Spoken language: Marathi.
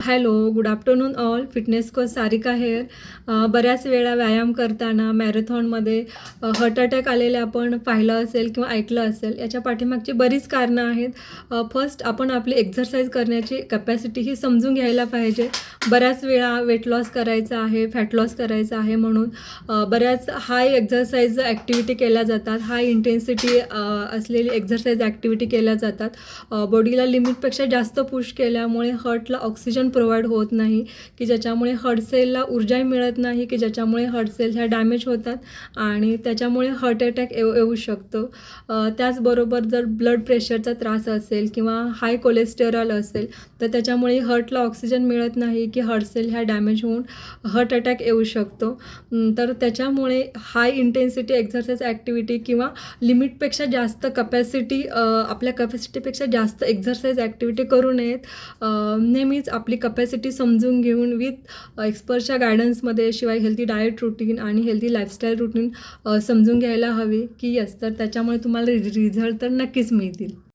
Hello good afternoon all. Fitness coach Sarika here. बऱ्याच वेळा व्यायाम करताना मॅरेथॉनमध्ये हार्ट अटॅक आलेले आपण पाहिलं असेल किंवा ऐकलं असेल याच्या पाठीमागची बरीच कारणं आहेत. फर्स्ट आपण आपली एक्झरसाईज करण्याची कॅपॅसिटी ही समजून घ्यायला पाहिजे. बऱ्याच वेळा वेट लॉस करायचा आहे फॅट लॉस करायचा आहे म्हणून बऱ्याच हाय एक्झरसाईज ॲक्टिव्हिटी केल्या जातात. हाय इंटेन्सिटी असलेली एक्झरसाईज ॲक्टिव्हिटी केल्या जातात. बॉडीला लिमिटपेक्षा जास्त पुश केल्यामुळे हर्टला ऑक्सिजन प्रोव्हाइड होत नाही की ज्याच्यामुळे हर्ट सेलला ऊर्जा मिळत नाही की ज्याच्यामुळे हर्ट सेल ह्या डॅमेज होतात आणि त्याच्यामुळे हार्ट अटॅक येऊ येऊ शकतो. त्याचबरोबर जर ब्लड प्रेशरचा त्रास असेल किंवा हाय कोलेस्टेरॉल असेल तर त्याच्यामुळे हर्टला ऑक्सिजन मिळत नाही की हार्ट सेल ह्या डॅमेज होऊन हार्ट अटॅक येऊ शकतो. तर त्याच्यामुळे हाय इंटेन्सिटी एक्झरसाईज ॲक्टिव्हिटी किंवा लिमिटपेक्षा जास्त कपॅसिटी आपल्या कपॅसिटीपेक्षा जास्त एक्झरसाईज ॲक्टिव्हिटी करू नयेत. नेहमीच आपली कपॅसिटी समजून घेऊन विथ एक्सपर्टच्या गायडन्समध्ये शिवाय हेल्दी डाएट रुटीन आणि हेल्दी लाईफस्टाईल रुटीन समजून घ्यायला हवी की यस तर त्याच्यामुळे तुम्हाला रिझल्ट तर नक्कीच मिळतील.